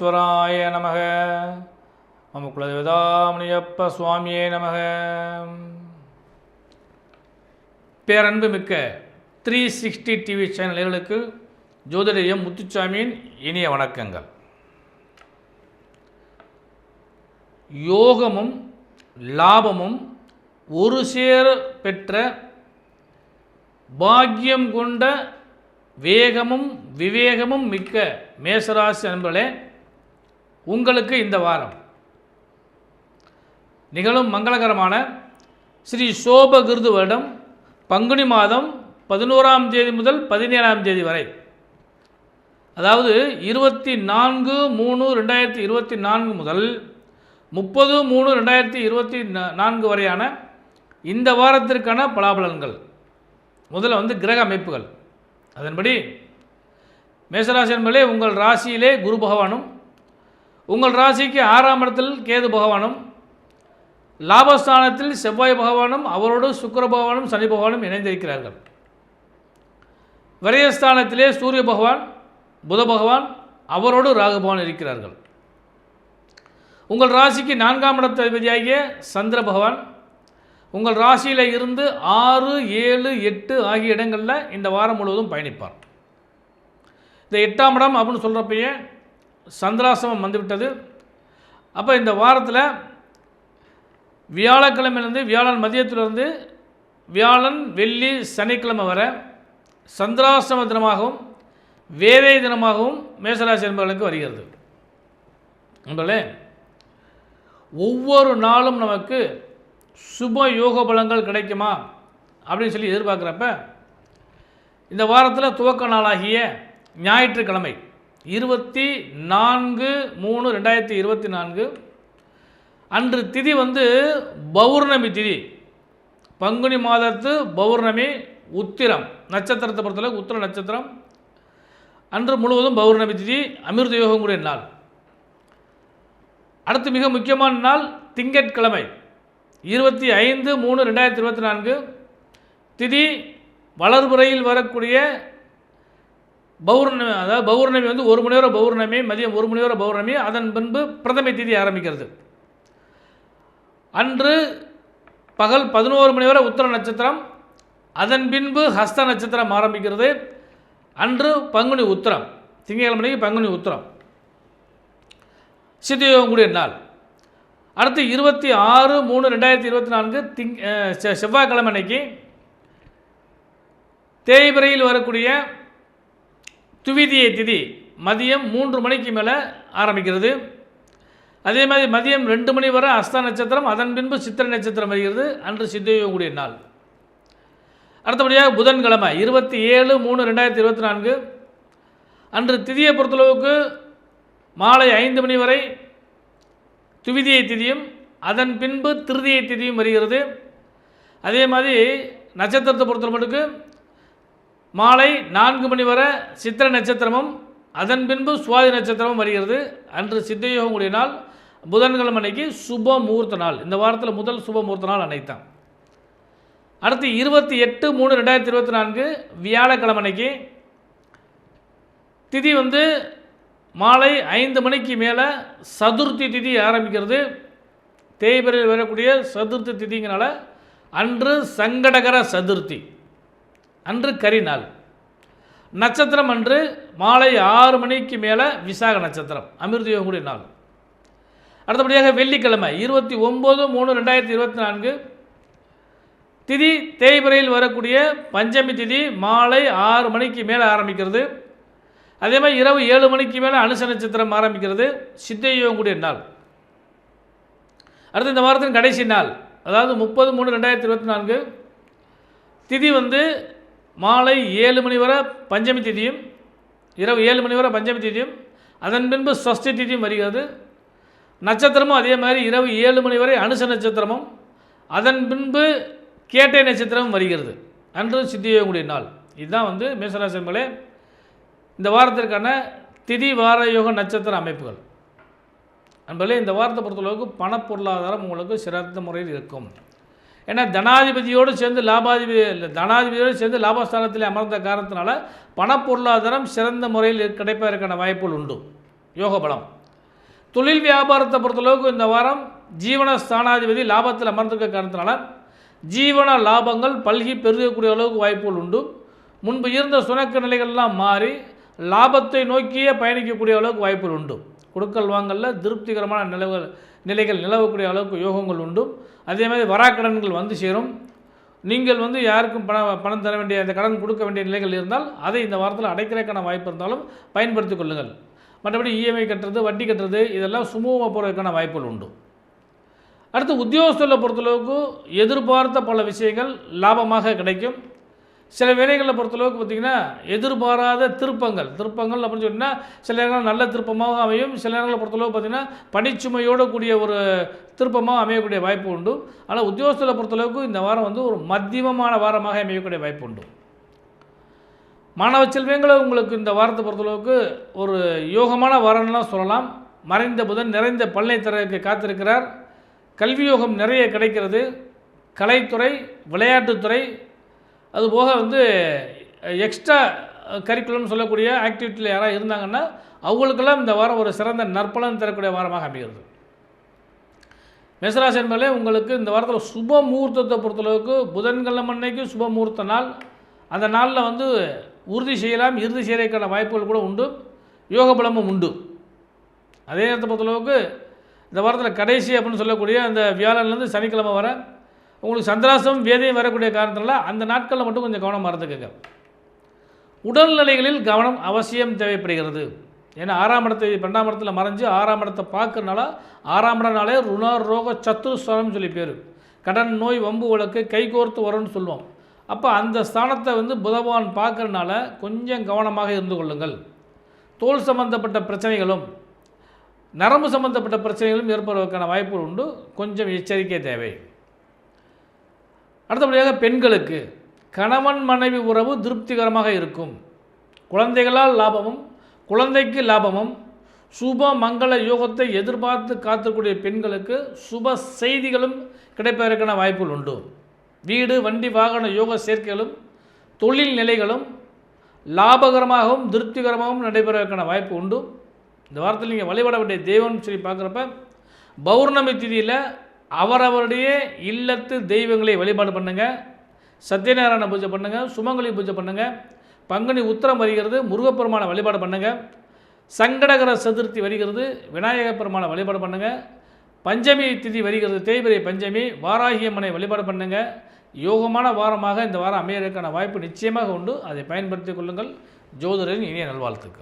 மகேஸ்வராய நமக. மம குலதேவதாமணியப்ப சுவாமியே நமக. பேரன்பு மிக்க த்ரீ சிக்ஸ்டி டிவி சேனல்களுக்கு ஜோதிடம் முத்துச்சாமியின் இனிய வணக்கங்கள். யோகமும் லாபமும் ஒரு சேர பெற்ற பாக்கியம் கொண்ட வேகமும் விவேகமும் மிக்க மேசராசி அன்பர்களே உங்களுக்கு இந்த வாரம். நிகழும் மங்களகரமான ஸ்ரீ சோப கிருது வருடம் பங்குனி மாதம் பதினோராம் தேதி முதல் பதினேழாம் தேதி வரை. அதாவது இருபத்தி நான்கு மூணு ரெண்டாயிரத்தி இருபத்தி நான்கு முதல் முப்பது மூணு ரெண்டாயிரத்தி இருபத்தி நான்கு வரையான இந்த வாரத்திற்கான பலாபலன்கள். முதல்ல வந்து கிரக அமைப்புகள். அதன்படி மேசராசி என்பதே உங்கள் ராசியிலே குரு பகவானும் உங்கள் ராசிக்கு ஆறாம் இடத்தில் கேது பகவானும் லாபஸ்தானத்தில் செவ்வாய் பகவானும் அவரோடு சுக்கர பகவானும் சனி பகவானும் இணைந்திருக்கிறார்கள். விரயஸ்தானத்திலே சூரிய பகவான் புத பகவான் அவரோடு ராகு பகவான் இருக்கிறார்கள். உங்கள் ராசிக்கு நான்காம் இடத்த அதிபதியாகிய சந்திர பகவான் உங்கள் ராசியில் இருந்து ஆறு ஏழு எட்டு ஆகிய இடங்களில் இந்த வாரம் முழுவதும் பயணிப்பார். இந்த எட்டாம் இடம் அப்படின்னு சொல்கிறப்பயே சந்திராசிரமம் வந்துவிட்டது. அப்போ இந்த வாரத்தில் வியாழக்கிழமையிலேருந்து வியாழன் மதியத்திலிருந்து வியாழன் வெள்ளி சனிக்கிழமை வர சந்திராசிரம தினமாகவும் வேதை தினமாகவும் மேசராசி என்பவர்களுக்கு வருகிறது. நண்பர்களே ஒவ்வொரு நாளும் நமக்கு சுப யோக பலங்கள் கிடைக்குமா? அப்படின்னு சொல்லி எதிர்பார்க்குறப்ப இந்த வாரத்தில் துவக்க நாளாகிய ஞாயிற்றுக்கிழமை இருபத்தி நான்கு மூணு ரெண்டாயிரத்தி இருபத்தி நான்கு. அன்று திதி வந்து பௌர்ணமி திதி. பங்குனி மாதத்து பௌர்ணமி உத்திரம். நட்சத்திரத்தை பொறுத்தளவு உத்திர நட்சத்திரம். அன்று முழுவதும் பௌர்ணமி திதி அமிர்த யோகம் கூடிய நாள். அடுத்து மிக முக்கியமான நாள் திங்கட்கிழமை. இருபத்தி ஐந்து மூணு ரெண்டாயிரத்தி இருபத்தி நான்கு. திதி வளர்புறையில் வரக்கூடிய பௌர்ணமி அதாவது பௌர்ணமி வந்து ஒரு மணி நேரம் பௌர்ணமி மதியம் ஒரு மணி நேரம் பௌர்ணமி அதன் பின்பு பிரதமை திதி ஆரம்பிக்கிறது. அன்று பகல் பதினோரு மணி வரை உத்தர நட்சத்திரம் அதன் பின்பு ஹஸ்த நட்சத்திரம் ஆரம்பிக்கிறது. அன்று பங்குனி உத்திரம் திங்கட்கிழமைக்கு பங்குனி உத்திரம். சித்தயோகம் கூடிய நாள். அடுத்து இருபத்தி ஆறு மூணு ரெண்டாயிரத்தி இருபத்தி நான்கு திங் செ- செவ்வாய்க்கிழமை அன்னைக்கு தேய்பிரையில் வரக்கூடிய துவிதியை திதி மதியம் மூன்று மணிக்கு மேலே ஆரம்பிக்கிறது. அதே மாதிரி மதியம் ரெண்டு மணி வரை அஸ்த நட்சத்திரம் அதன் பின்பு சித்திரை நட்சத்திரம் வருகிறது. அன்று சித்தயோகக்கூடிய நாள். அடுத்தபடியாக புதன்கிழமை இருபத்தி ஏழு மூணு ரெண்டாயிரத்தி இருபத்தி நான்கு. அன்று திதியை பொறுத்தளவுக்கு மாலை ஐந்து மணி வரை துவிதியை திதியும் அதன் பின்பு திருதியை திதியும் வருகிறது. அதே மாதிரி நட்சத்திரத்தை பொறுத்த மட்டுக்கு மாலை நான்கு மணி வரை சித்திர நட்சத்திரமும் அதன் பின்பு சுவாதி நட்சத்திரமும் வருகிறது. அன்று சித்தயோகம் கூடிய நாள் புதன்கிழமை அன்னைக்கு சுப முகூர்த்த நாள். இந்த வாரத்தில் முதல் சுப முகூர்த்த நாள் அனைத்தான் அடுத்து இருபத்தி எட்டு மூணு ரெண்டாயிரத்தி இருபத்தி நான்கு வியாழக்கிழமை அன்னைக்கு திதி வந்து மாலை ஐந்து மணிக்கு மேலே சதுர்த்தி திதி ஆரம்பிக்கிறது. தேய்பிரையில் வரக்கூடிய சதுர்த்தி திதிங்கனால அன்று சங்கடகர சதுர்த்தி. அன்று கரி நாள். நட்சத்திரம் அன்று மாலை ஆறு மணிக்கு மேலே விசாக நட்சத்திரம் அமிர்த யோகக்கூடிய நாள். அடுத்தபடியாக வெள்ளிக்கிழமை இருபத்தி ஒம்பது மூணு ரெண்டாயிரத்தி இருபத்தி நான்கு. திதி தேய்பிரையில் வரக்கூடிய பஞ்சமி திதி மாலை ஆறு மணிக்கு மேலே ஆரம்பிக்கிறது. அதே மாதிரி இரவு ஏழு மணிக்கு மேலே அனுச நட்சத்திரம் ஆரம்பிக்கிறது சித்தயோகம் கூடிய நாள். அடுத்து இந்த வாரத்தின் கடைசி நாள் அதாவது முப்பது மூணு ரெண்டாயிரத்தி இருபத்தி நான்கு. திதி வந்து மாலை ஏழு மணி வரை பஞ்சமி திதியும் இரவு ஏழு மணி வரை பஞ்சமி திதியும் அதன் பின்பு சஷ்டி திதியும் வருகிறது. நட்சத்திரமும் அதே மாதிரி இரவு ஏழு மணி வரை அனுச நட்சத்திரமும் அதன் பின்பு கேட்டை நட்சத்திரமும் வருகிறது. அன்று சித்தியோகக்கூடிய நாள். இதுதான் வந்து மேசராசிரமங்களே இந்த வாரத்திற்கான திதி வார யோக நட்சத்திர அமைப்புகள். அன்பர்களே இந்த வாரத்தை பொறுத்தளவுக்கு பணப்பொருளாதாரம் உங்களுக்கு சிறந்த முறையில் இருக்கும். ஏன்னா தனாதிபதியோடு சேர்ந்து லாபாதிபதி இல்லை தனாதிபதியோடு சேர்ந்து லாபஸ்தானத்தில் அமர்ந்த காரணத்தினால பணப்பொருளாதாரம் சிறந்த முறையில் கிடைப்பதற்கான வாய்ப்புகள் உண்டு. யோக பலம். தொழில் வியாபாரத்தை பொறுத்தளவுக்கு இந்த வாரம் ஜீவன ஸ்தானாதிபதி லாபத்தில் அமர்ந்திருக்க காரணத்தினால ஜீவன லாபங்கள் பல்கி பெருகக்கூடிய அளவுக்கு வாய்ப்புகள் உண்டு. முன்பு இருந்த சுணக்க நிலைகள்லாம் மாறி லாபத்தை நோக்கியே பயணிக்கக்கூடிய அளவுக்கு வாய்ப்புகள் உண்டு. கொடுக்கல் வாங்கலில் திருப்திகரமான நிலவுகள் நிலைகள் நிலவக்கூடிய அளவுக்கு யோகங்கள் உண்டு. அதே மாதிரி வராக்கடன்கள் வந்து சேரும். நீங்கள் வந்து யாருக்கும் பணம் பணம் தர வேண்டிய அந்த கடன் கொடுக்க வேண்டிய நிலைகள் இருந்தால் அதை இந்த வாரத்தில் அடைக்கிறதுக்கான வாய்ப்பு இருந்தாலும் பயன்படுத்திக் கொள்ளுங்கள். மற்றபடி இஎம்ஐ கட்டுறது வட்டி கட்டுறது இதெல்லாம் சுமூகமாக போகிறதுக்கான வாய்ப்புகள் உண்டு. அடுத்து உத்தியோகஸ்தலை பொறுத்தளவுக்கு எதிர்பார்த்த பல விஷயங்கள் லாபமாக கிடைக்கும். சில வேலைகளை பொறுத்தளவுக்கு பார்த்திங்கன்னா எதிர்பாராத திருப்பங்கள். திருப்பங்கள் அப்படின்னு சொன்னால் சில நேரங்கள் நல்ல திருப்பமாக அமையும். சில நேரங்களை பொறுத்தளவுக்கு பார்த்திங்கன்னா பணிச்சுமையோடு கூடிய ஒரு திருப்பமாக அமையக்கூடிய வாய்ப்பு உண்டு. ஆனால் உத்தியோகத்தில் பொறுத்தளவுக்கு இந்த வாரம் வந்து ஒரு மத்தியமமான வாரமாக அமையக்கூடிய வாய்ப்பு உண்டு. மாணவ செல்வங்களை உங்களுக்கு இந்த வாரத்தை பொறுத்தளவுக்கு ஒரு யோகமான வாரம்லாம் சொல்லலாம். மறைந்த புதன் நிறைந்த பல்லை காத்திருக்கிறார். கல்வி யோகம் நிறைய கிடைக்கிறது. கலைத்துறை விளையாட்டுத்துறை அதுபோக வந்து எக்ஸ்ட்ரா கரிக்குலம் சொல்லக்கூடிய ஆக்டிவிட்டியில் யாராவது இருந்தாங்கன்னா அவங்களுக்கெல்லாம் இந்த வாரம் ஒரு சிறந்த நற்பலன் தரக்கூடிய வாரமாக அமைகிறது. மேசராசி என்பதே உங்களுக்கு இந்த வாரத்தில் சுப முகூர்த்தத்தை பொறுத்தளவுக்கு புதன்கிழமை அன்னைக்கு சுப முகூர்த்த நாள். அந்த நாளில் வந்து உறுதி செய்யலாம் இறுதி செய்கிறதுக்கான வாய்ப்புகள் கூட உண்டு. யோக பலமும் உண்டு. அதே நேரத்தை பொறுத்தளவுக்கு இந்த வாரத்தில் கடைசி அப்படின்னு சொல்லக்கூடிய அந்த வியாழன்லேருந்து சனிக்கிழமை வர உங்களுக்கு சந்திராசம் வேதையும் வரக்கூடிய காரணத்தினால அந்த நாட்களில் மட்டும் கொஞ்சம் கவனமாக இருந்துக்கங்க உடல்நிலைகளில் கவனம் அவசியம் தேவைப்படுகிறது. ஏன்னா ஆறாம் இடத்தை பன்னெண்டாம் இடத்துல மறைஞ்சு ஆறாம் இடத்தை பார்க்கறனால ஆறாம் இடனாலே ருணர் ரோக சத்துருஸ்வரம்னு சொல்லி பேர். கடன் நோய் வம்பு வழக்கு கைகோர்த்து வரும்னு சொல்லுவோம். அப்போ அந்த ஸ்தானத்தை வந்து புதவான் பார்க்கறனால கொஞ்சம் கவனமாக இருந்து கொள்ளுங்கள். தோல் சம்பந்தப்பட்ட பிரச்சனைகளும் நரம்பு சம்பந்தப்பட்ட பிரச்சனைகளும் ஏற்படுவதற்கான வாய்ப்புகள் உண்டு. கொஞ்சம் எச்சரிக்கை தேவை. அடுத்தபடியாக பெண்களுக்கு கணவன் மனைவி உறவு திருப்திகரமாக இருக்கும். குழந்தைகளால் லாபமும் குழந்தைக்கு லாபமும். சுப மங்கள யோகத்தை எதிர்பார்த்து காத்திருக்கூடிய பெண்களுக்கு சுப செய்திகளும் கிடைப்பதற்கான வாய்ப்புகள் உண்டு. வீடு வண்டி வாகன யோக சேர்க்கைகளும் தொழில் நிலைகளும் லாபகரமாகவும் திருப்திகரமாகவும் நடைபெறுவதற்கான வாய்ப்பு உண்டு. இந்த வாரத்தில் நீங்கள் வழிபட வேண்டிய தெய்வம்னு சொல்லி பார்க்குறப்ப பௌர்ணமி திதியில் அவரவருடைய இல்லத்து தெய்வங்களை வழிபாடு பண்ணுங்கள் சத்யநாராயண பூஜை பண்ணுங்கள் சுமங்கலி பூஜை பண்ணுங்கள் பங்குனி உத்திரம் வருகிறது முருகப்பெருமான வழிபாடு பண்ணுங்கள் சங்கடகர சதுர்த்தி வருகிறது விநாயகப் பெருமான வழிபாடு பண்ணுங்கள் பஞ்சமி திதி வருகிறது தேய்பிரை பஞ்சமி வாராகியம்மனை வழிபாடு பண்ணுங்கள் யோகமான வாரமாக இந்த வாரம் அமையறதுக்கான வாய்ப்பு நிச்சயமாக உண்டு. அதை பயன்படுத்திக் கொள்ளுங்கள். ஜோதிடரின் இனிய நல்வாழ்த்துக்கள்.